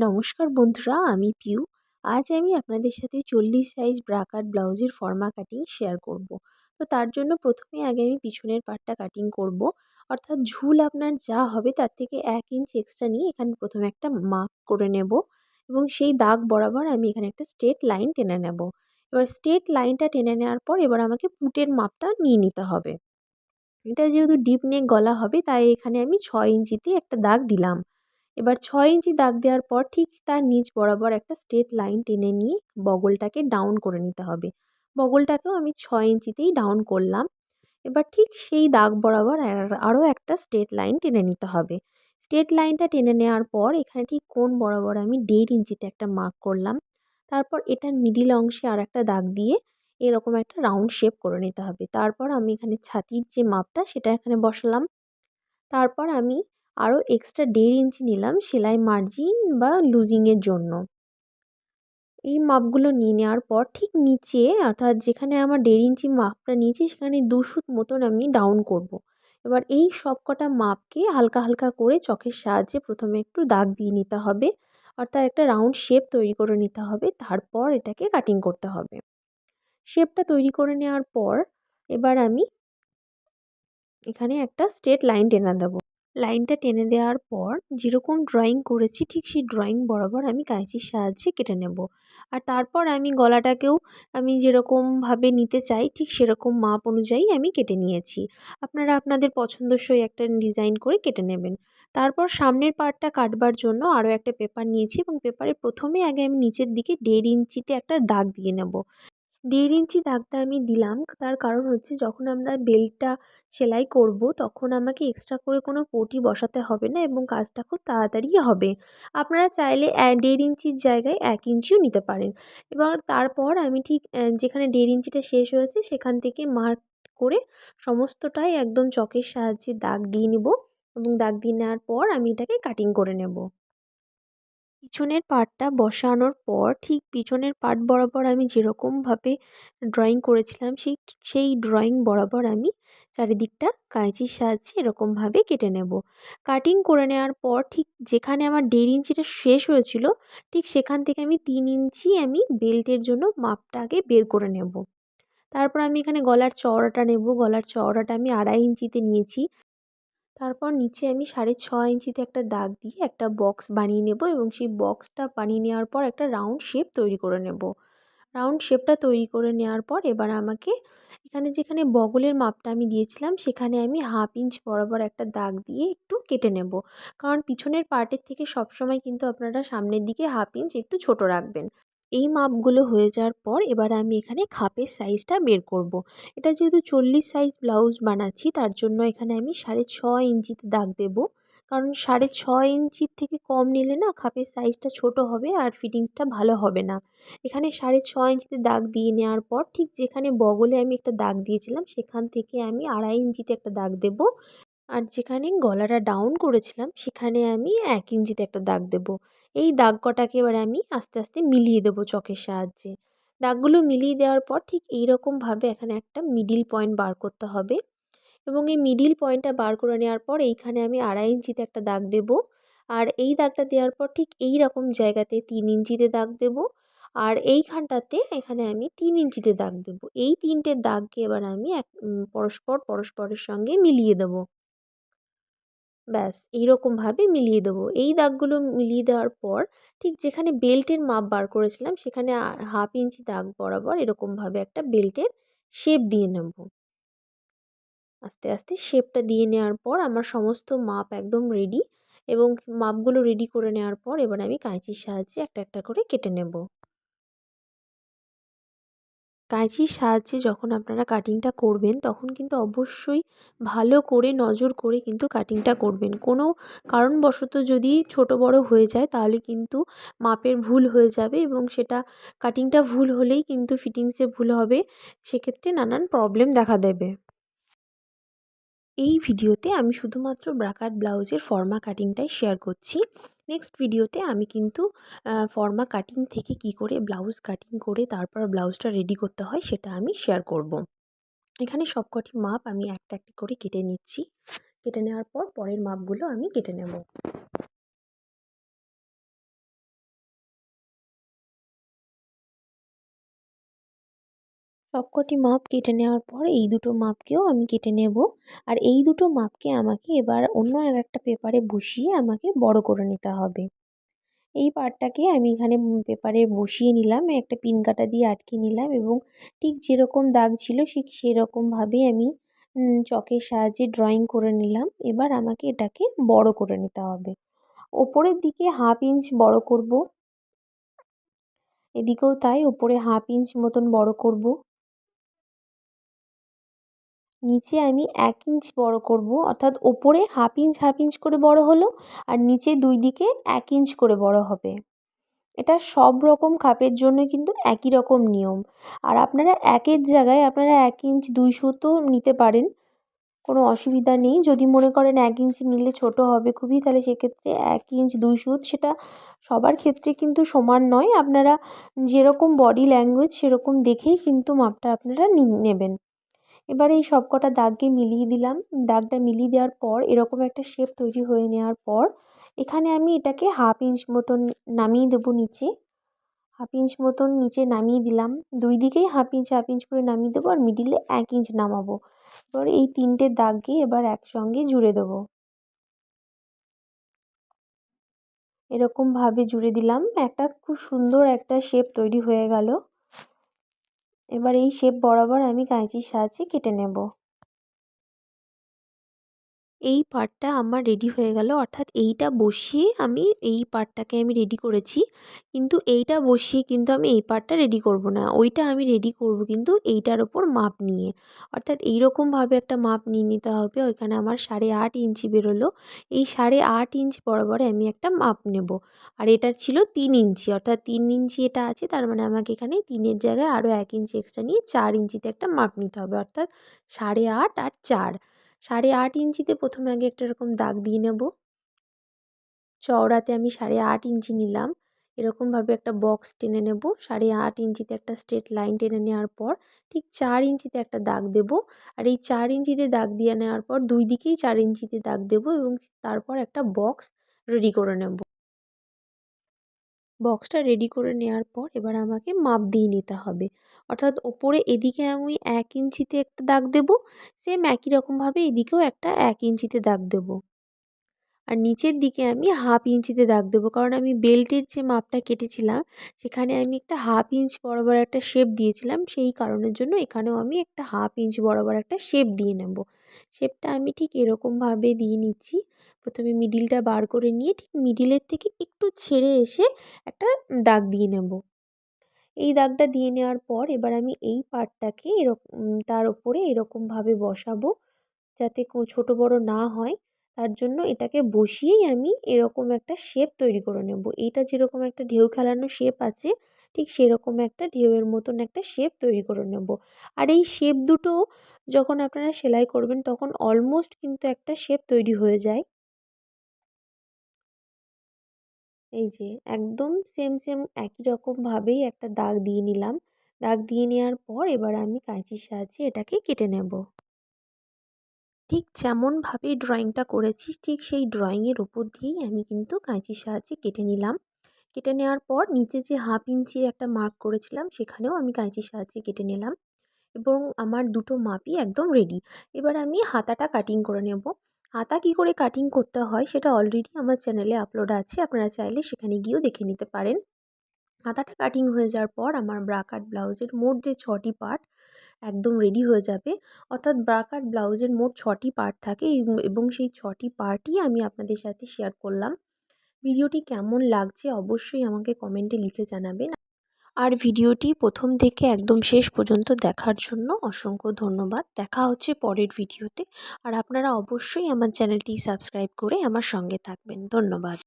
নমস্কার বন্ধুরা, আমি পিউ আজ আমি আপনাদের সাথে চল্লিশ সাইজ ব্রা কাট ব্লাউজের ফর্মা কাটিং শেয়ার করব। তো তার জন্য প্রথমে আগে আমি পিছনের পার্টটা কাটিং করব। অর্থাৎ ঝুল আপনার যা হবে তার থেকে এক ইঞ্চ এক্সট্রা নিয়ে এখানে প্রথমে একটা মার্ক করে নেব এবং সেই দাগ বরাবর আমি এখানে একটা স্ট্রেট লাইন টেনে নেব এবার স্ট্রেট লাইনটা টেনে নেওয়ার পর এবার আমাকে পুটের মাপটা নিয়ে নিতে হবে এটা যেহেতু ডিপ নেক গলা হবে, তাই এখানে আমি ছয় ইঞ্চিতে একটা দাগ দিলাম এবার ছয় ইঞ্চি দাগ দেওয়ার পর ঠিক তার নিচ বরাবর একটা স্ট্রেট লাইন টেনে নিয়ে বগলটাকে ডাউন করে নিতে হবে। বগলটাকেও আমি ছয় ইঞ্চিতেই ডাউন করলাম। এবার ঠিক সেই দাগ বরাবর আরও একটা স্ট্রেট লাইন টেনে নিতে হবে। স্ট্রেট লাইনটা টেনে নেওয়ার পর এখানে ঠিক কোন বরাবর আমি দেড় ইঞ্চিতে একটা মার্ক করলাম। তারপর এটার মিডিল অংশে আর একটা দাগ দিয়ে এরকম একটা রাউন্ড শেপ করে নিতে হবে। তারপর আমি এখানে ছাতির যে মাপটা সেটা এখানে বসালাম। তারপর আমি আরও এক্সট্রা দেড় ইঞ্চি নিলাম সেলাই মার্জিন বা লুজিংয়ের জন্য। এই মাপগুলো নিয়ে নেওয়ার পর ঠিক নিচে, অর্থাৎ যেখানে আমার দেড় ইঞ্চি মাপটা নিয়েছি সেখানে দু সুত মতন আমি ডাউন করব। এবার এই সব কটা মাপকে হালকা হালকা করে চকের সাহায্যে প্রথমে একটু দাগ দিয়ে নিতে হবে, অর্থাৎ একটা রাউন্ড শেপ তৈরি করে নিতে হবে, তারপর এটাকে কাটিং করতে হবে। শেপটা তৈরি করে নেওয়ার পর এবার আমি এখানে একটা স্ট্রেট লাইন টেনে দেবো। লাইনটা টেনে দেওয়ার পর যেরকম ড্রয়িং করেছি, ঠিক সেই ড্রয়িং বরাবর আমি কাঁচির সাহায্যে কেটে নেব। আর তারপর আমি গলাটাকেও আমি যেরকমভাবে নিতে চাই, ঠিক সেরকম মাপ অনুযায়ী আমি কেটে নিয়েছি। আপনারা আপনাদের পছন্দসই একটা ডিজাইন করে কেটে নেবেন। তারপর সামনের পার্টটা কাটবার জন্য আরও একটা পেপার নিয়েছি এবং পেপারে প্রথমে আগে আমি নিচের দিকে দেড় ইঞ্চিতে একটা দাগ দিয়ে নেব। দেড় ইঞ্চি দাগটা আমি দিলাম। তার কারণ হচ্ছে যখন আমরা বেল্টটা সেলাই করব, তখন আমাকে এক্সট্রা করে কোনো পটি বসাতে হবে না এবং কাজটা খুব তাড়াতাড়ি হবে। আপনারা চাইলে দেড় ইঞ্চির জায়গায় এক ইঞ্চিও নিতে পারেন। এবার তারপর আমি ঠিক যেখানে দেড় ইঞ্চিটা শেষ হয়েছে, সেখান থেকে মার্ক করে সমস্তটাই একদম চকের সাহায্যে দাগ দিয়ে নেব এবং দাগ দিয়ে নেওয়ার পর আমি এটাকে কাটিং করে নেব। পিছনের পার্টটা বসানোর পর ঠিক পিছনের পার্ট বরাবর আমি যেরকমভাবে ড্রয়িং করেছিলাম, সেই সেই ড্রয়িং বরাবর আমি চারিদিকটা কাঁচির সাহায্যে এরকমভাবে কেটে নেব। কাটিং করে নেওয়ার পর ঠিক যেখানে আমার দেড় ইঞ্চিটা শেষ হয়েছিল, ঠিক সেখান থেকে আমি তিন ইঞ্চি আমি বেল্টের জন্য মাপটা আগে বের করে নেব। তারপর আমি এখানে গলার চওড়াটা নেব। গলার চওড়াটা আমি আড়াই ইঞ্চিতে নিয়েছি। তারপর নিচে আমি সাড়ে ছ ইঞ্চিতে একটা দাগ দিয়ে একটা বক্স বানিয়ে নেব এবং সেই বক্সটা বানিয়ে নেওয়ার পর একটা রাউন্ড শেপ তৈরি করে নেব। রাউন্ড শেপটা তৈরি করে নেওয়ার পর এবার আমাকে এখানে যেখানে বগলের মাপটা আমি দিয়েছিলাম, সেখানে আমি হাফ ইঞ্চ বরাবর একটা দাগ দিয়ে একটু কেটে নেব। কারণ পিছনের পার্টের থেকে সবসময় কিন্তু আপনারা সামনের দিকে হাফ ইঞ্চ একটু ছোট রাখবেন। এই মাপগুলো হয়ে যাওয়ার পর এবার আমি এখানে খাপের সাইজটা বের করব। এটা যেহেতু চল্লিশ সাইজ ব্লাউজ বানাচ্ছি, তার জন্য এখানে আমি সাড়ে ছ ইঞ্চিতে দাগ দেব। কারণ সাড়ে ছ ইঞ্চির থেকে কম নিলে না খাপের সাইজটা ছোট হবে আর ফিটিংসটা ভালো হবে না। এখানে সাড়ে ছ ইঞ্চিতে দাগ দিয়ে নেওয়ার পর ঠিক যেখানে বগলে আমি একটা দাগ দিয়েছিলাম, সেখান থেকে আমি আড়াই ইঞ্চিতে একটা দাগ দেব। আর যেখানে গলাটা ডাউন করেছিলাম, সেখানে আমি এক ইঞ্চিতে একটা দাগ দেব। এই দাগ কটাকে এবার আমি আস্তে আস্তে মিলিয়ে দেবো চকের সাহায্যে। দাগগুলো মিলিয়ে দেওয়ার পর ঠিক এইরকমভাবে এখানে একটা মিডিল পয়েন্ট বার করতে হবে এবং এই মিডিল পয়েন্টটা বার করে নেওয়ার পর এইখানে আমি আড়াই ইঞ্চিতে একটা দাগ দেব আর এই দাগটা দেওয়ার পর ঠিক এই রকম জায়গাতে তিন ইঞ্চিতে দাগ দেব আর এইখানটাতে এখানে আমি তিন ইঞ্চিতে দাগ দেব। এই তিনটে দাগকে এবার আমি এক পরস্পর, পরস্পরের সঙ্গে মিলিয়ে দেবো। ব্যাস, এইরকমভাবে মিলিয়ে দেবো। এই দাগগুলো মিলিয়ে দেওয়ার পর ঠিক যেখানে বেল্টের মাপ বার করেছিলাম, সেখানে হাফ ইঞ্চি দাগ বরাবর এরকমভাবে একটা বেল্টের শেপ দিয়ে নেব। আস্তে আস্তে শেপটা দিয়ে নেওয়ার পর আমার সমস্ত মাপ একদম রেডি এবং মাপগুলো রেডি করে নেওয়ার পর এবার আমি কাঁচির সাহায্যে একটা একটা করে কেটে নেব। কাঁচির সাহায্যে যখন আপনারা কাটিংটা করবেন, তখন কিন্তু অবশ্যই ভালো করে নজর করে কিন্তু কাটিংটা করবেন। কোনো কারণবশত যদি ছোট বড় হয়ে যায়, তাহলে কিন্তু মাপের ভুল হয়ে যাবে এবং সেটা কাটিংটা ভুল হলেই কিন্তু ফিটিংসে ভুল হবে। সেক্ষেত্রে নানান প্রবলেম দেখা দেবে। এই ভিডিওতে আমি শুধুমাত্র ব্রাকার ব্লাউজের ফর্মা কাটিংটাই শেয়ার করছি। নেক্সট ভিডিওতে আমি কিন্তু ফর্মা কাটিং থেকে কি করে ব্লাউজ কাটিং করে তারপর ব্লাউজটা রেডি করতে হয় সেটা আমি শেয়ার করব। এখানে সবকটি মাপ আমি একটা একটা করে কেটে নিচ্ছি। কেটে নেওয়ার পর পরের মাপগুলো আমি কেটে নেব। সবকটি মাপ কেটে নেওয়ার পর এই দুটো মাপকেও আমি কেটে নেব। আর এই দুটো মাপকে আমাকে এবার অন্য আর একটা পেপারে বসিয়ে আমাকে বড় করে নিতে হবে। এই পার্টটাকে আমি এখানে পেপারে বসিয়ে নিলাম, একটা পিন কাটা দিয়ে আটকে নিলাম এবং ঠিক যেরকম দাগ ছিল ঠিক সেরকমভাবেই আমি চকের সাহায্যে ড্রয়িং করে নিলাম। এবার আমাকে এটাকে বড় করে নিতে হবে। ওপরের দিকে হাফ ইঞ্চ বড় করব। এদিকেও তাই, ওপরে হাফ ইঞ্চ মতন বড় করব। নিচে আমি এক ইঞ্চ বড় করব, অর্থাৎ ওপরে হাফ ইঞ্চ হাফ ইঞ্চ করে বড় হলো, আর নিচে দুই দিকে এক ইঞ্চ করে বড় হবে। এটা সব রকম কাপের জন্য কিন্তু একই রকম নিয়ম। আর আপনারা একের জায়গায় আপনারা এক ইঞ্চ দুই সুতো নিতে পারেন, কোনো অসুবিধা নেই। যদি মনে করেন এক ইঞ্চি নিলে ছোটো হবে খুবই, তাহলে সেক্ষেত্রে এক ইঞ্চ দুই সুত সেটা সবার ক্ষেত্রে কিন্তু সমান নয়। আপনারা যেরকম বডি ল্যাঙ্গুয়েজ সেরকম দেখেই কিন্তু মাপটা আপনারা নেবেন। এবার এই সব কটা দাগকে মিলিয়ে দিলাম। দাগটা মিলিয়ে দেওয়ার পর এরকম একটা শেপ তৈরি হয়ে নেওয়ার পর এখানে আমি এটাকে হাফ ইঞ্চ মতন নামিয়ে দেবো নিচে। হাফ ইঞ্চ মতন নিচে নামিয়ে দিলাম। দুই দিকেই হাফ ইঞ্চ হাফ ইঞ্চ করে নামিয়ে দেবো আর মিডিলে এক ইঞ্চ নামাবো। এবার এই তিনটে দাগকে এবার একসঙ্গে জুড়ে দেবো। এরকমভাবে জুড়ে দিলাম। একটা খুব সুন্দর একটা শেপ তৈরি হয়ে গেল। এবার এই শেপ বরাবর আমি কাঁচির সাহায্যে কেটে নেব। এই পার্টটা আমার রেডি হয়ে গেল। অর্থাৎ এইটা বসিয়ে আমি এই পার্টটাকে আমি রেডি করেছি। কিন্তু এইটা বসিয়ে কিন্তু আমি এই পার্টটা রেডি করব না। ওইটা আমি রেডি করব কিন্তু এইটার ওপর মাপ নিয়ে। অর্থাৎ এইরকমভাবে একটা মাপ নিয়ে নিতে হবে। ওইখানে আমার সাড়ে আট ইঞ্চি বেরোলো। এই সাড়ে আট ইঞ্চি বরাবরে আমি একটা মাপ নেব। আর এটা ছিল তিন ইঞ্চি। অর্থাৎ তিন ইঞ্চি এটা আছে। তার মানে আমাকে এখানে তিনের জায়গায় আরও এক ইঞ্চি এক্সট্রা নিয়ে চার ইঞ্চিতে একটা মাপ নিতে হবে। অর্থাৎ সাড়ে আট আর চার। সাড়ে আট ইঞ্চিতে প্রথমে আগে একটা এরকম দাগ দিয়ে নেব। চওড়াতে আমি সাড়ে আট ইঞ্চি নিলাম। এরকমভাবে একটা বক্স টেনে নেব। সাড়ে আট ইঞ্চিতে একটা স্ট্রেট লাইন টেনে নেওয়ার পর ঠিক চার ইঞ্চিতে একটা দাগ দেব। আর এই চার ইঞ্চিতে দাগ দিয়ে নেওয়ার পর দুই দিকেই চার ইঞ্চিতে দাগ দেব এবং তারপর একটা বক্স রেডি করে নেব। বক্সটা রেডি করে নেওয়ার পর এবার আমাকে মাপ দিয়ে নিতে হবে। অর্থাৎ ওপরে এদিকে আমি এক ইঞ্চিতে একটা দাগ দেব সেম একই রকমভাবে এদিকেও একটা এক ইঞ্চিতে দাগ দেব। আর নিচের দিকে আমি হাফ ইঞ্চিতে দাগ দেবো, কারণ আমি বেল্টের যে মাপটা কেটেছিলাম, সেখানে আমি একটা হাফ ইঞ্চ বরাবর একটা শেপ দিয়েছিলাম, সেই কারণের জন্য এখানেও আমি একটা হাফ ইঞ্চ বরাবর একটা শেপ দিয়ে নেব। শেপটা আমি ঠিক এরকমভাবে দিয়ে নিচ্ছি, প্রথমে মিডিলটা বার করে নিয়ে ঠিক মিডিলের থেকে একটু ছেড়ে এসে একটা দাগ দিয়ে নেব। এই দাগটা দিয়ে নেওয়ার পর এবার আমি এই পার্টটাকে এরকম তার উপরে এরকমভাবে বসাবো যাতে ছোটো বড়ো না হয়। তার জন্য এটাকে বসিয়েই আমি এরকম একটা শেপ তৈরি করে নেব। এইটা যেরকম একটা ঢেউ খেলানো শেপ আছে, ঠিক সেরকম একটা ঢেউয়ের মতন একটা শেপ তৈরি করে নেব। আর এই শেপ দুটো যখন আপনারা সেলাই করবেন, তখন অলমোস্ট কিন্তু একটা শেপ তৈরি হয়ে যায়। এই যে একদম সেম সেম একই রকমভাবেই একটা দাগ দিয়ে নিলাম। দাগ দিয়ে নেওয়ার পর এবার আমি কাঁচির সাহায্যে এটাকে কেটে নেব। ঠিক যেমনভাবে ড্রয়িংটা করেছি, ঠিক সেই ড্রয়িংয়ের ওপর দিয়েই আমি কিন্তু কাঁচির সাহায্যে কেটে নিলাম। কেটে নেওয়ার পর নিচে যে হাফ ইঞ্চি একটা মার্ক করেছিলাম, সেখানেও আমি কাঁচির সাহায্যে কেটে নিলাম এবং আমার দুটো মাপই একদম রেডি এবার আমি হাতাটা কাটিং করে নেব। হাতা কী করে কাটিং করতে হয় সেটা অলরেডি আমার চ্যানেলে আপলোড আছে, আপনারা চাইলে সেখানে গিয়েও দেখে নিতে পারেন। হাতাটা কাটিং হয়ে যাওয়ার পর আমার ব্রা কাট ব্লাউজের মোট যে ছটি পার্ট একদম রেডি হয়ে যাবে। অর্থাৎ ব্রা কাট ব্লাউজের মোট ছটি পার্ট থাকে এবং সেই ছটি পার্টই আমি আপনাদের সাথে শেয়ার করলাম। ভিডিওটি কেমন লাগছে অবশ্যই আমাকে কমেন্টে লিখে জানাবেন। আর ভিডিওটি প্রথম থেকে একদম শেষ পর্যন্ত দেখার জন্য অসংখ্য ধন্যবাদ। দেখা হচ্ছে পরের ভিডিওতে। আর আপনারা অবশ্যই আমার চ্যানেলটি সাবস্ক্রাইব করে আমার সঙ্গে থাকবেন। ধন্যবাদ।